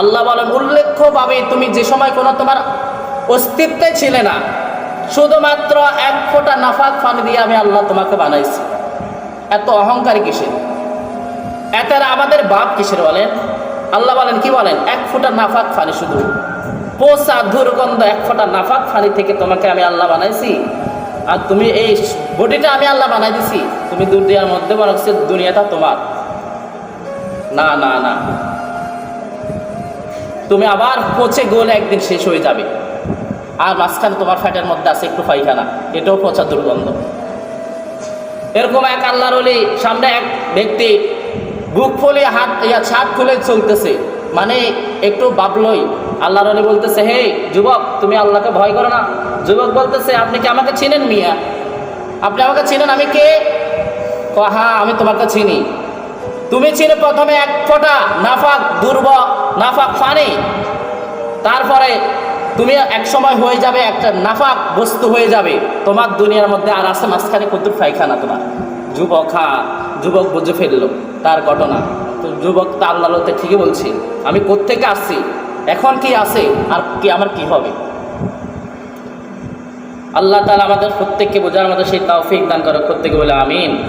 আল্লাহ উল্লেখ্যভাবে তুমি যে সময় কোনো তোমার অস্তিত্বে না, শুধুমাত্র এক ফোঁটা নাফাক দিয়ে আমি আল্লাহ তোমাকে এত কিসের? আমাদের বাপ কিসের বলেন? আল্লাহ বলেন, কি বলেন? এক ফোঁটা নাফাক ফানি শুধু। পোষা দুর্গন্ধ এক ফোঁটা নাফাক ফানি থেকে তোমাকে আমি আল্লাহ বানাইছি। আর তুমি এই বডিটা আমি আল্লাহ বানাই দিছি। তুমি দুনিয়ার মধ্যে বরং সে দুনিয়াটা তোমার। না না না। তুমি আবার পচে গোলে একদিন শেষ হয়ে যাবে। আর মাঝখানে তোমার ফ্যাটের মধ্যে আছে একটু পায়খানা। এটাও পচা দুর্গন্ধ। এরকম এক আল্লাহর অলি সামনে এক ব্যক্তি বুক ফুলিয়ে হাত ইয়া ছাদ খুলে চলতেছে। মানে একটু বাবলই। আল্লাহর অলি বলতেছে হে যুবক তুমি আল্লাহকে ভয় করো না। যুবক বলতেছে আপনি কি আমাকে চিনেন মিয়া? আপনি আমাকে চিনেন? আমি ক, হ্যাঁ আমি তোমাকে চিনি। তুমি চিনে প্রথমে এক ফোঁটা নাফাক, দুর্ব, নাফাক ফানি। তারপরে তুমি এক সময় হয়ে যাবে একটা নাফাক বস্তু হয়ে যাবে। তোমার দুনিয়ার মধ্যে আর আছে মাঝখানে কত ফাইখানা তোমার। যুবক হ্যাঁ যুবক বুঝে ফেলল তার ঘটনা। তো যুবক তা আল্লাহতে ঠিকই বলছি, আমি কোত্থেকে আসছি? এখন কি আছে? আর কি, আমার কি হবে? আল্লাহ তালা আমাদের প্রত্যেককে বোঝার মধ্যে সেই তৌফিক দান করে প্রত্যেকে বলে, আমিন।